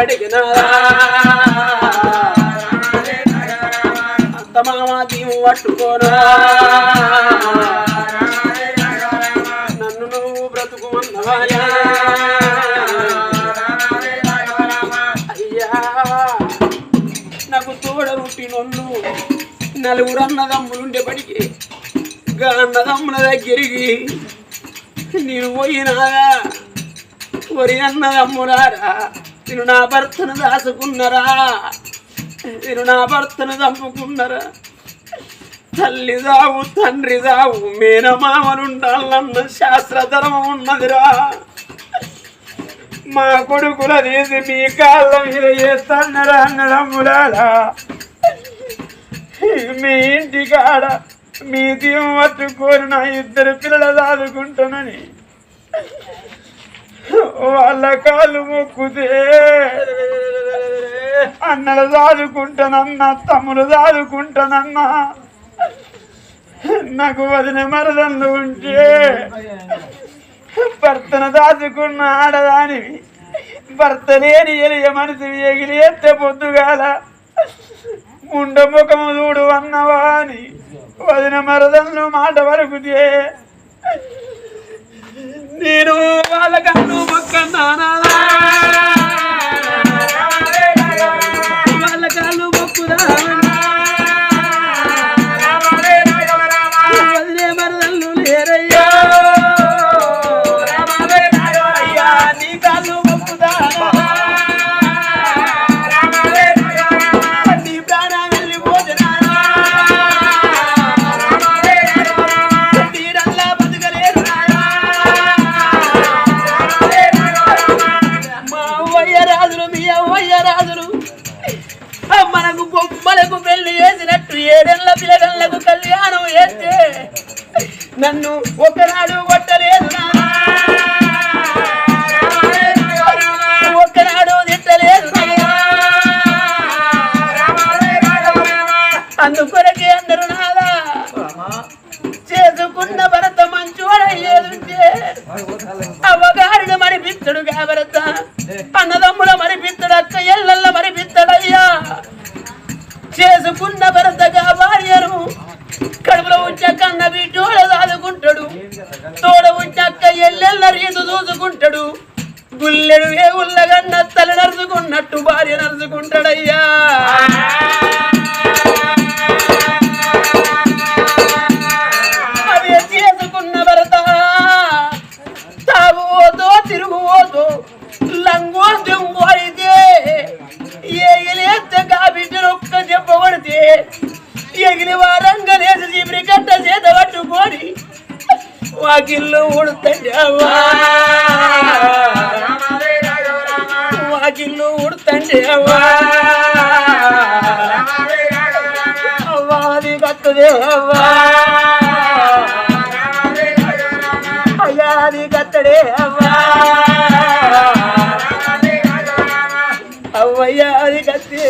ఉండేప్పటికి మామ దీవు పట్టుకోను నన్ను నువ్వు బ్రతుకుమన్నవాయా అయ్యా నాకు తోడ పుట్టినోళ్ళు నలుగురు అన్నదమ్ములుండేపటికి గా అన్నదమ్ముల దగ్గరికి నేను పోయినారా ఒరి అన్నదమ్ములారా నేను నా భర్తను దాచుకున్నరా? నేను నా భర్తను చంపుకున్నారా? తల్లి దావు తండ్రి దావు మేనమామలుండాలన్న శాస్త్రధర్మం ఉన్నదిరా. మా కొడుకుల తీసి మీ కాళ్ళ మీద చేస్తాన్నరా అన్నదమ్ములారా మీ ఇంటి కాడ మీ దీవం పట్టుకొని నా ఇద్దరు పిల్లలు దాదుకుంటానని వాళ్ళ కాలు మొక్కుతే అన్నలు దాదుకుంటానన్నా తమ్ముడు దాదుకుంటానన్నా. నాకు వదిన మరదన్లు ఉంటే భర్తను దాచుకున్న ఆడదానివి. భర్త లేని ఎలియ మనిషి ఎగిలి ఎత్తే పొద్దుగాల ముండ ముఖము చూడు అన్నవా అని వదిన మరదన్లు మాట వరకుతే నేను వాళ్ళ కన్ను మొక్కన్నానా వాళ్ళ కాళ్ళు మొక్కుదా చేసుకున్న భరతగా భార్యను కడుపులో ఉంచే కన్న బిడ్డోడ దాదుకుంటాడు. తోడ ఉంచే అక్క ఎల్లెల్ల రీతు చూసుకుంటాడు. గుల్లెడు ఏ ఉల్లగన్న తల నరుచుకున్నట్టు భార్య నరుచుకుంటాడయ్యా. వాకిళ్ళు ఉడతండేవా అవ్వా. వాకిళ్ళు ఉడుతండి అవ్వా. అవ్వా అది కత్తదే అవ్వా. కత్తి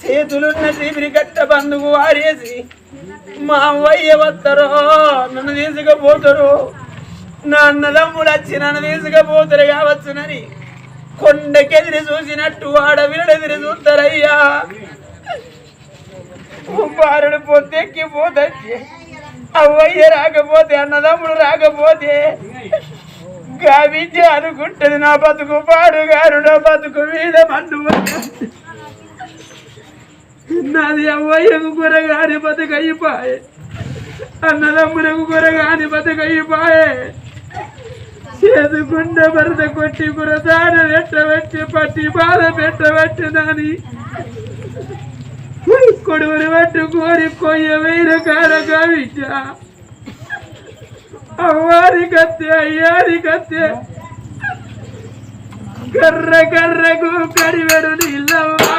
చేతులున్న చీపిరి కట్ట బందుకు వారేసి మా అవ్వయ్య వస్తారో నన్ను తీసుకుపోతారు. నా అన్నదమ్ముడు వచ్చి నన్ను తీసుకుపోతారు కావచ్చునని కొండకెదిరి చూసినట్టు ఆడవిడెదిరి చూస్తారయ్యా బారుడు పొద్దెక్కి పోతచ్చి అవ్వయ్య రాకపోతే అన్నదమ్ముడు రాకపోతే గావిద్య అనుకుంటది నా బతుకు పాడుగారు నా బతుకు మీద మన్ను నాది అవ్వయ్యకు కూరగాని బతుకైపోయే అన్నదమ్ములకు కూరగాని బతుకైపోయే చేసుకుండ భరత కొట్టి కురదాన పెట్టబట్టి పట్టి బాధ పెట్టబట్టి దాని కొడుకుని పట్టుకొని కొయ్య వేరు కాడ కవిచ అవ్వారి కత్తె అయ్యారి కత్తె కర్ర కర్రకు కడివెడు నీళ్ళవ్వా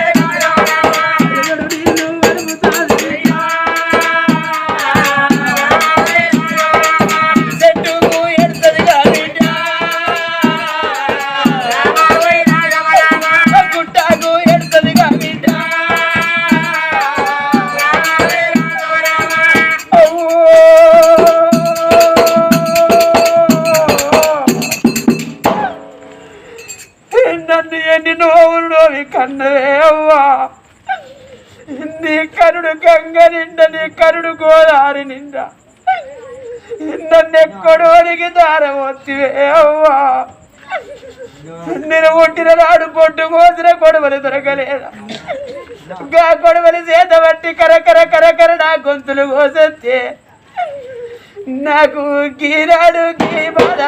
ఎక్కడోనికి వచ్చివే అవ్వా. నేను పుట్టిన నాడు పొట్టు కోసిన కొడవలు దొరకలేదా? గా కొడవలి చేత బట్టి కరకర కరకర నా గొంతులు కోసొస్తే నాకు గీరాడు గీ బాధ.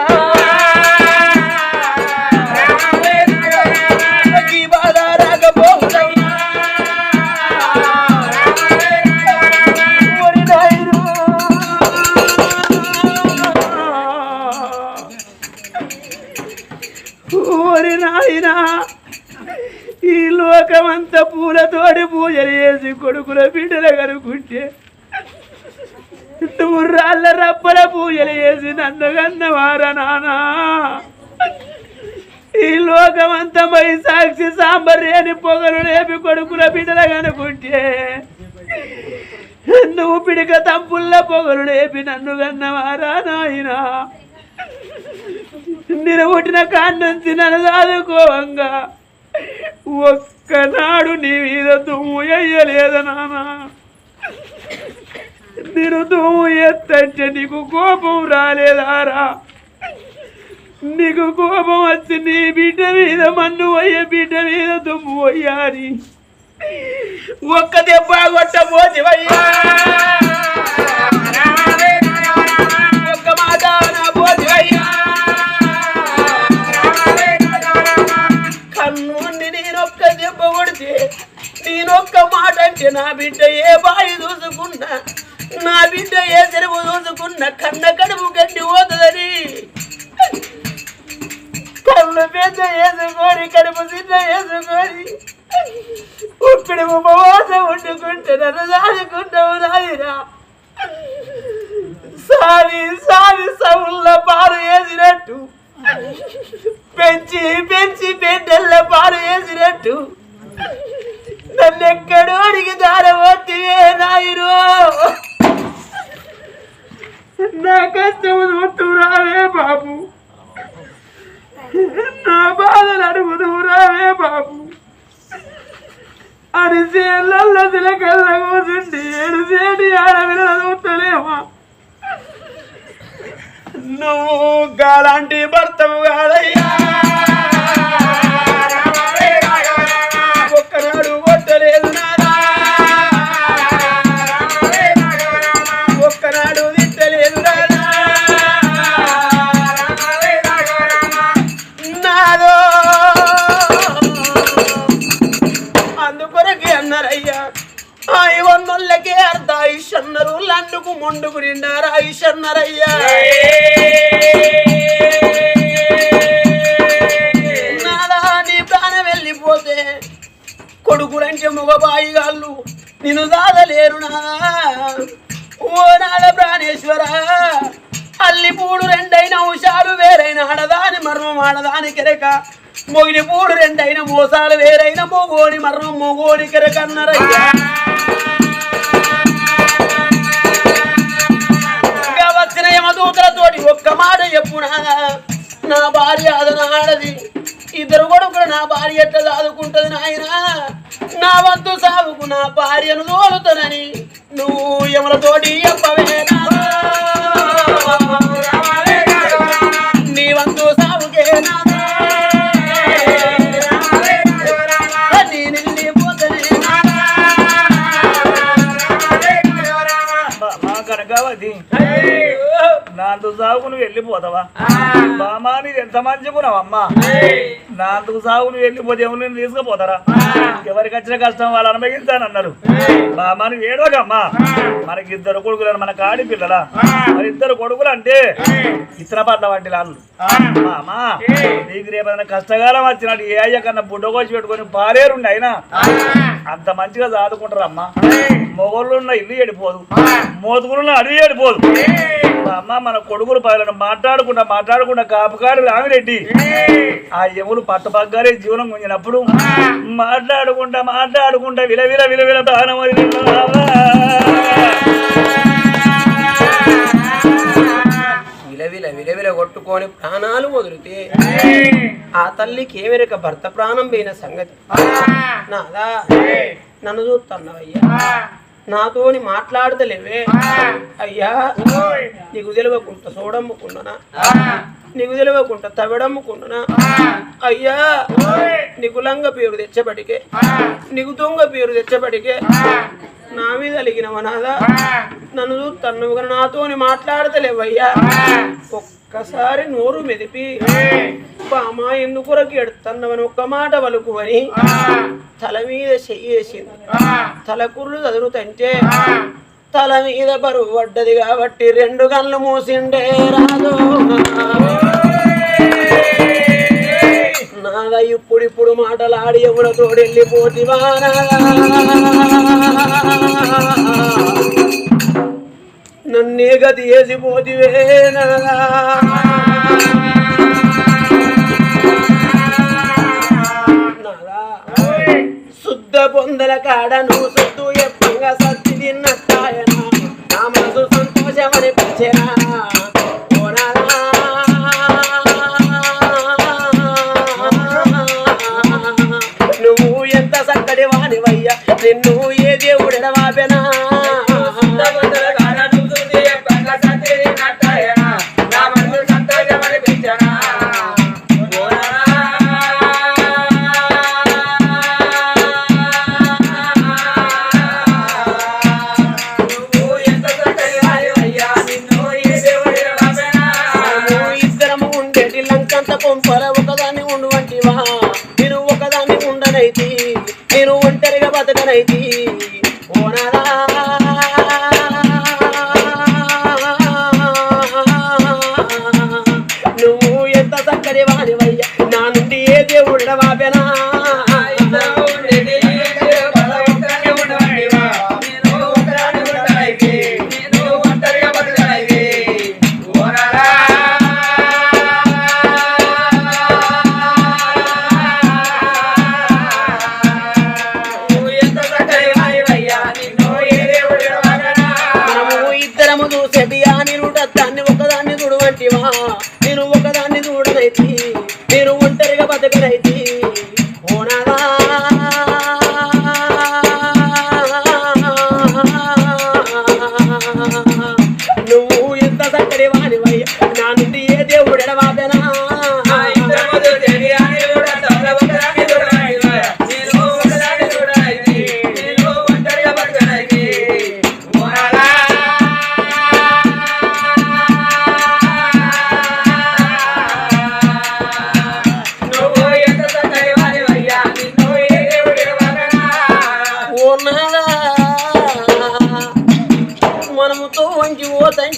లోకమంతా పూలతోటి పూజలు చేసి కొడుకుల బిడ్డలు కనుకుంటే ముర్రాళ్ళ రప్పల పూజలు చేసి నన్ను కన్నవారా నానా. ఈ లోకమంతా మై సాక్షి సాంబర్యాని పొగలు లేపి కొడుకుల బిడ్డలు కనుకుంటే నువ్వు పిడిక తంపుల్ల పొగలు లేపి నన్ను కన్నవారా నాయనా. నేను పుట్టిన కాన్నుంచి నన్ను చదువుకోవంగా ఒక్కనాడు నీ మీద దుమ్ము వేయలేదు నాన్న నేను దుమ్ము ఎత్తంటే నీకు కోపం రాలేదారా? నీకు కోపం వచ్చి నీ బిడ్డ మీద మన్ను పోయే బిడ్డ మీద దుమ్ము పోయాని ఒక్క దెబ్బ కొట్టబోతివయ్యా. ఒక్క మాట నా పోతివయ్యా నా బిడ్డ ఏ బాయి చూసుకున్నా నా బిడ్డ ఏ చెరువు చూసుకున్నా కన్న కడుపు గడ్డి పోతుందని. కళ్ళు పెద్ద వేసుకొని కడుపు చిన్న వేసుకొని ఇప్పుడు ఉపవాసం వండుకుంటే నన్ను దాచుకుంటావు నాయనా. సారి సారి సవుళ్ళ పారు వేసినట్టు పెంచి పెంచి పెంటల్ల పారు వేసినట్టు నన్ను ఎక్కడో అడిగి దారవత్తివే నాయరు నా కష్టము చూస్తూ రావే బాబు. నా బాధలు అడుగుతూ రావే బాబు. అరిసేళ్ళ సిలకల్ల కూర్చుండి ఏడుసేటి ఆడవిల చూస్తలేమా నువ్వు గాలాంటి భర్తవు కాదయ్యా. ఐషన్నరు లండుకు మొండుకు నిండారు ఐషన్నరయ్యా. నీ ప్రాణం వెళ్ళిపోతే కొడుకులంటే మగబాయి గాళ్ళు నిన్ను దాదలేరు ఓ నాద ప్రాణేశ్వర అల్లిపూడు రెండైన అంశాలు వేరైన ఆడదాని మర్మం ఆడదాని కెరక మొగిలి పూడు రెండైన మోసాలు వేరైన మొగోని మర్మం మొగోని కెరకన్నరయ్యా వచ్చిన యమదూతలతోటి ఒక్క మాట చెప్పునా? నా భార్య అదనాడది ఇద్దరు కొడుకులు నా భార్య ఎట్లా దాదుకుంటది నాయన? నా వంతు సాగుకు నా భార్యను తోలుతానని నువ్వు యమలతోటి చెప్పవేనా సాగు నువ్వు వెళ్ళిపోతావా? బామా నీది ఎంత మంచిగున్నావమ్మా నాందుకు సాగు నువ్వు వెళ్ళిపోతే ఎవరు నేను తీసుకుపోతారా? ఎవరికి వచ్చిన కష్టం వాళ్ళు అనుభవించానన్నారు బామా నువ్వు ఏడవకమ్మా. మనకి ఇద్దరు కొడుకులు మన కాడి పిల్లలా. మరి ఇద్దరు కొడుకులు అంటే ఇతర పడ్డ వంటి వాళ్ళు మామా నీకు రేపైనా కష్టకాలం వచ్చినట్టు ఏ అయ్య కన్నా బుడ్డ కోసి పెట్టుకొని పారేరుండి అయినా అంత మంచిగా చదువుకుంటారమ్మా మొగోళ్ళు ఉన్న ఇల్లు ఏడిపోదు. మోతుకులున్న అడవి ఏడిపోదు. అమ్మ మన కొడుకులు పైన మాట్లాడుకుంటా మాట్లాడుకుంటా కాపుకాడు రామిరెడ్డి ఆ ఎములు పట్టపగ్గారే జీవనం గుంజినప్పుడు మాట్లాడుకుంటా మాట్లాడుకుంటా విలవిల విలవిల దానం విలవిల విలవిల కొట్టుకొని ప్రాణాలు వదిలితే ఆ తల్లికి ఏమెరక భర్త ప్రాణం పోయిన సంగతి? నాదా? నన్ను చూస్తున్నావయ్యా? నాతోని మాట్లాడతలేవే. అయ్యా నీకు తెలియకుండా చూడమ్ముకున్నానా నీకు తెలియకుండా తవిడమ్ముకున్నానా అయ్యా నీకు లంగ పేరు తెచ్చబడికే. నీకు దొంగ పేరు తెచ్చబడికే. నా మీద అలిగినవ నాదా? నన్ను చూస్తున్నావు కానీ నాతోని మాట్లాడతలేవయ్యా. ఒక్కసారి నోరు మెదిపి. బామా ఎందుకొరకు ఎడుతున్నావని ఒక్క మాట వలుకు అని తల మీద చెయ్యేసింది తల కుర్లు చదురుతంటే తల మీద బరువు పడ్డది కాబట్టి రెండు కళ్ళు మూసిండే రాదు నాద ఇప్పుడు ఇప్పుడు మాటలాడి ఎవరితో వెళ్ళిపోతివా? నన్నే గతి వేసిపోతివే శుద్ధ పొందల కాడ నువ్వు సొత్తు ఎప్పంగా సత్తి తిన్నట్టాయన? నా మనసు సంతోషమని పిలిచెనా? నువ్వు ఎంత సక్కడి వాణివయ్యా నిన్ను ఏ దేవుడు হাতে ধরাই দি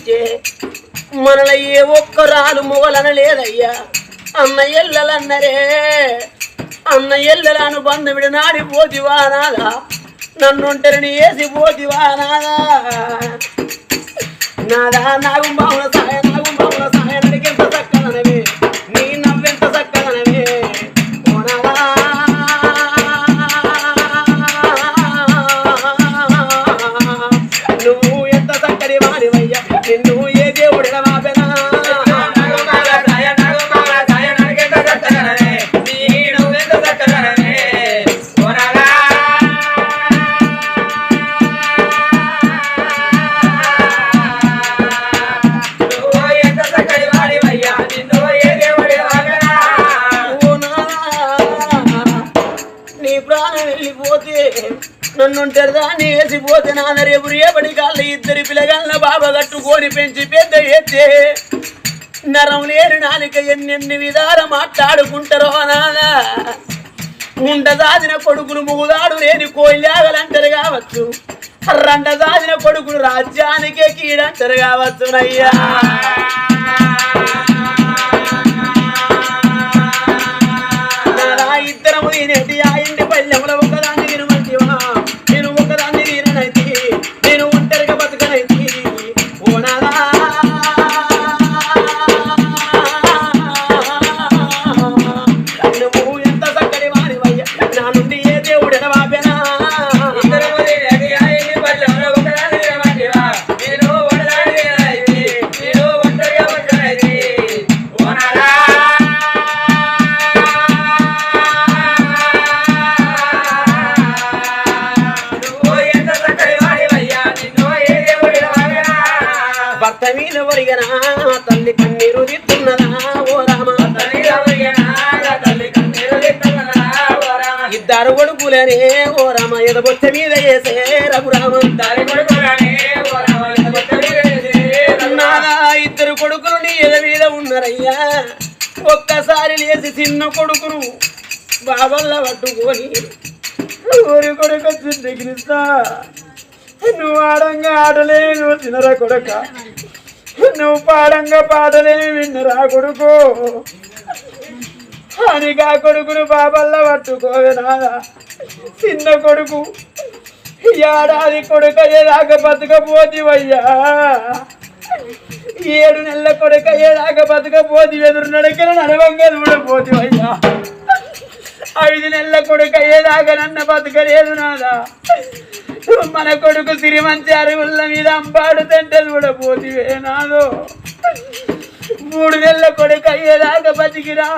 చూస్తే మనల ఏ ఒక్కరాలు మొగలన లేదయ్యా అన్న ఎల్లలన్నరే అన్న ఎల్లలను బంధువిడి నాడి పోతివా నాదా నన్నుంటరిని వేసి పోతివా నాదా నాదా నాగు బావుల సహాయ నాగు బావుల సాయ నడికెంత చక్కనవే నన్ను దాన్ని వేసిపోతే నాన్న రేపు రేపటి కాళ్ళు ఇద్దరి పిల్లగా బాబా పెంచి పెద్ద ఎత్తే. నరం లేని నాలిక ఎన్నెన్ని విధాల మాట్లాడుకుంటారో నాదా ఉండదాదిన కొడుకులు ముగుదాడు లేని కోయిలాగలంటారు కావచ్చు. రండదాదిన కొడుకులు రాజ్యానికే కీడంటారు కావచ్చునయ్యా నాదా ఇద్దరము నేనేటి ఆ ఇంటి పల్లెముల ఒక ఒరిగనా తల్లి కన్నీరు తిత్తున్నదా ఓ రామ? ఇద్దరు కొడుకులనే ఓ రామ ఎదబొచ్చ మీద వేసే రఘురామ. ఇద్దరు కొడుకులు నీ ఎద మీద ఉన్నారయ్యా. ఒక్కసారి లేచి చిన్న కొడుకును బాబల్ల పట్టుకొని ఊరి కొడుకు చిన్నగిరిస్తా నువ్వు ఆడంగా ఆడలేను తినరా కొడక. నువ్వు పాడంగా పాడలేని విన్నరా కొడుకు. అనిగా కొడుకును బాబల్ల పట్టుకోవే నాదా చిన్న కొడుకు. ఏడాది కొడుక బతకపోతివయ్యా ఏడు నెలల కొడుక బతకపోతి ఎదురు నడకలు నడవంగా చూడపోతివయ్యా ఐదు నెలల కొడుక నన్న బతకలేదు నాదా మన కొడుకు సిరిమంచి అరుగుల మీద అంబాడుతంటే కూడా నాదో. మూడు నెలల కొడుకు అయ్యేదాకా బతికిరా.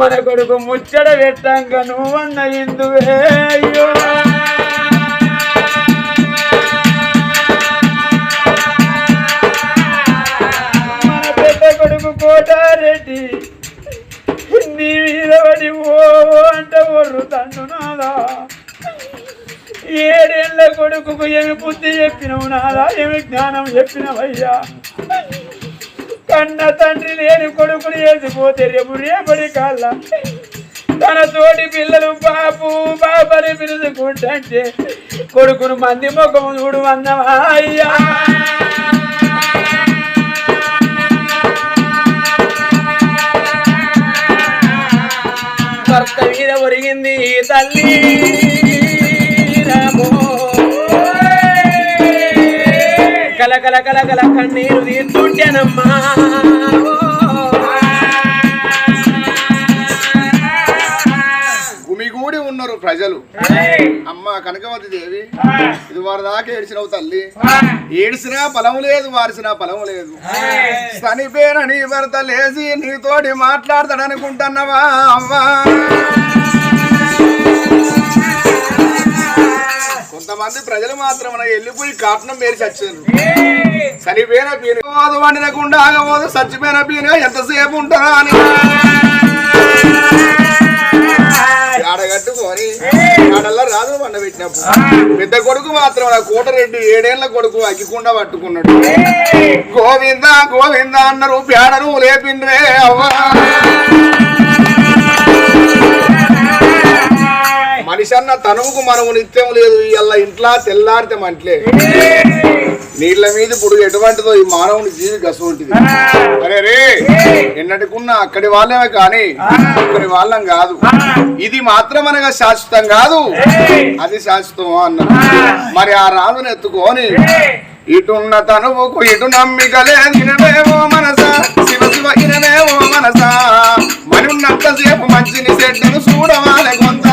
మన కొడుకు ముచ్చట పెట్టాక నువ్వన్న ఇందువే అయ్యో. మన పెద్ద కొడుకు కోటారెడ్డి నీ మీద పడి ఓ అంట ఒర్రు తండు నాదా. ఏడేళ్ళ కొడుకుకు ఏమి బుద్ధి చెప్పినవు నాదా? ఏమి జ్ఞానం చెప్పినవయ్యా? కన్న తండ్రి లేని కొడుకులు వేసిపోతే రేపు రేపటి కాళ్ళ తన తోటి పిల్లలు బాబు బాబని పిలుచుకుంటే కొడుకును మంది ముఖం చూడు అన్నవా అయ్యా? భర్త మీద ఒరిగింది తల్లి. కల కల కల కల కన్నీరు గుమిగూడి ఉన్నారు ప్రజలు. అమ్మ కనకవతి దేవి ఇది వారి దాకా ఏడ్చినవు తల్లి. ఏడ్చినా ఫలము లేదు వారిసినా ఫలము లేదు. చనిపోయిన నీ భర్త లేచి నీతోటి మాట్లాడతాడనుకుంటున్నావా అవ్వా కొంతమంది ప్రజలు మాత్రం వెళ్ళిపోయి కాటనం పేరు చచ్చారు. చనిపోయిన పీన పోదు వండినకుండా ఆగబోదు చచ్చిపోయిన పీన ఎంతసేపు ఉంటారా అని. ఆడగట్టుకొని ఆడల్లా రాదు వండ పెట్టినప్పుడు పెద్ద కొడుకు మాత్రం కోటరెడ్డి ఏడేళ్ళ కొడుకు అగ్గికుండా పట్టుకున్నాడు. గోవింద గోవింద అన్నారు పేడను లేపిండ్రే అవ్వా. మనిషి అన్న తనువుకు మనము నిత్యం లేదు. ఇవాళ ఇంట్లో తెల్లారితే మంటలే. నీళ్ళ మీద ఇప్పుడు ఎటువంటిదో ఈ మానవుని జీవి గసవంటిది అరే రే ఎన్నటికున్నా అక్కడి వాళ్ళమే కానీ ఇక్కడి వాళ్ళం కాదు. ఇది మాత్రం అనగా శాశ్వతం కాదు. అది శాశ్వతం అన్న మరి ఆ రాజును ఎత్తుకొని ఇటున్న తనువుకు ఇటు నమ్మికలే ఇనవేవో మనసా. శివ శివ ఇనవేవో మనసా. మరి ఉన్నంతసేపు మంచిని చెడ్డను చూడవాలి కొంత.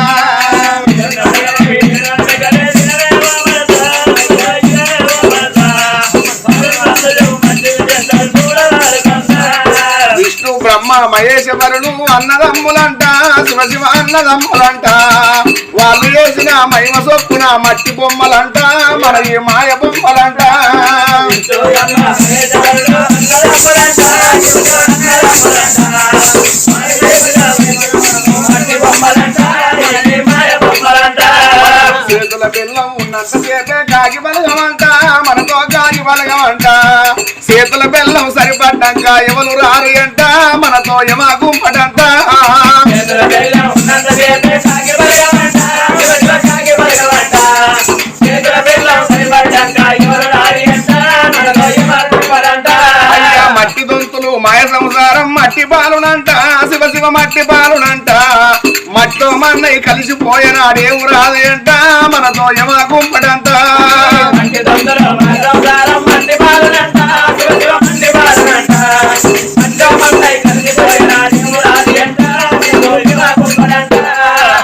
బ్రహ్మ మహేశ్వరుడు అన్నదమ్ములంట శివ శివ అన్నదమ్ములంట. వాళ్ళు వేసిన మహిమ సొప్పున మట్టి బొమ్మలంట మన ఈ మాయ బొమ్మలంట. చేతుల బెల్లం ఉన్నంతసేపే కాగి బలగమంట మనతో కాగి బలగమంట. చేతుల బెల్లం సరిపడ్డాక ఎవరు రారు అంట మనతో యమ అయ్యా మట్టి దొంతులు మాయ సంసారం మట్టి పాలునంట శివ శివ మట్టి పాలునంట మట్టిలో మన్నై కలిసిపోయినాడేవు రాదు అంట మనతో యమ గుంపటంట.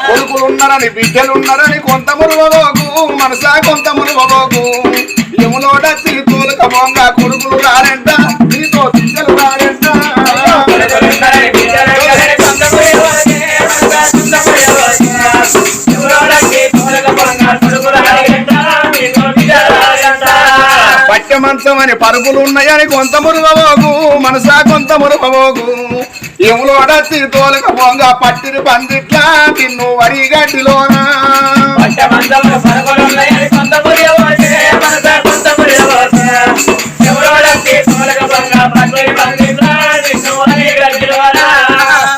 కొడుకులు ఉన్నారని బిడ్డలు ఉన్నారని కొంత మురువబోకు మనసా కొంత మురువబోకు. ఎములోడచ్చి తోలుక బొంగ కొడుకులు రారంట అని పరుపులు ఉన్నాయని కొంత మురుగబోగు మనసా కొంత మురుగబోగు ఎములు అడచ్చి తోలక పొంగ పట్టిని పందిట్లా నిన్ను వరి గడ్డిలోనా.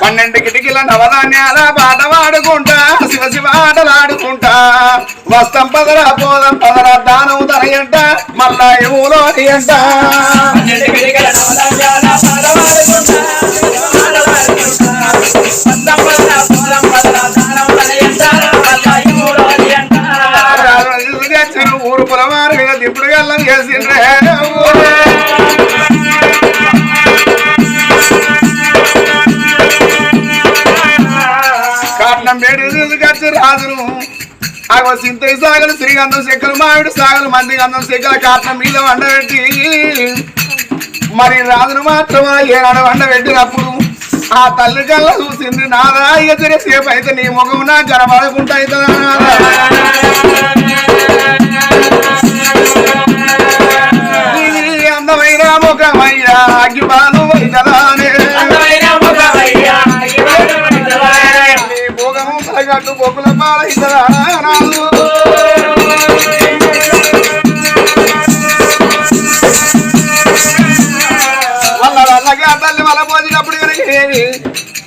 పన్నెండు కిటికీల నవధాన్యాల పాట పాడుకుంటా శివ శివ ఆటలాడుకుంటా. వస్తం పదరా పోదం పదరా దానం తనయంట మళ్ళా అంట. ఊరు పొలవారు మీద దిప్పుడు గల్లం చేసిండ్రే కారణం వేడి తీసుకొచ్చి అగో సింతై సాగలు శ్రీగంధం చెక్కలు మామిడి సాగలు మంది గంధం చెక్కల కారణం మీద వండబెట్టి. మరి రాజును మాత్రం ఏనాడు వండబెట్టినప్పుడు ఆ తల్లి కళ్ళ చూసింది నాదా ఇక తెలిసేపు అయితే నీ ముఖం నా అవుతుందా ఈ అందమైన ముఖమయ్యా అగ్గిపాలు వైదలానే భోగము పాలైతదా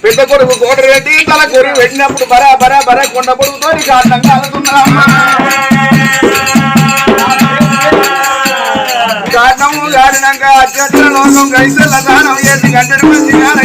పెద్ద కొడుకు కోటరెడ్డి తల కొరి పెట్టినప్పుడు బరా బరా బరా కొండ పొడుగుతో కారణం కలుగుతున్నామ్మా కారణము గారినాక అత్యంత లోకం కైసల దానం చేసి గంటడు మంచి గాన